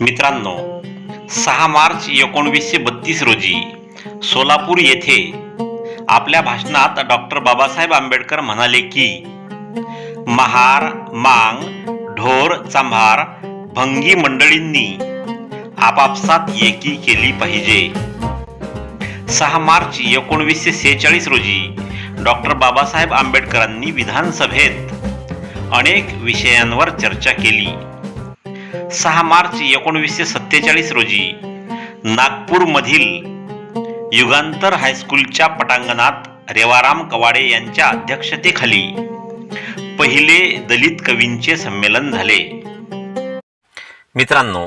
मित्रांनो सहा मार्च एकोणवीसशे बत्तीस रोजी सोलापूर येथे आपल्या भाषणात डॉक्टर बाबासाहेब आंबेडकर म्हणाले की महार मांग ढोर चांभार भंगी मंडळींनी आपापसात एकी केली पाहिजे. सहा मार्च एकोणवीसशे सेहेचाळीस रोजी डॉक्टर बाबासाहेब आंबेडकरांनी विधानसभेत अनेक विषयांवर चर्चा केली. सहा मार्च एकोणवीसशे सत्तेचाळीस रोजी नागपूरमधील युगांतर हायस्कूलच्या पटांगणात रेवाराम कवाडे यांच्या अध्यक्षतेखाली पहिले दलित कवींचे संमेलन झाले. मित्रांनो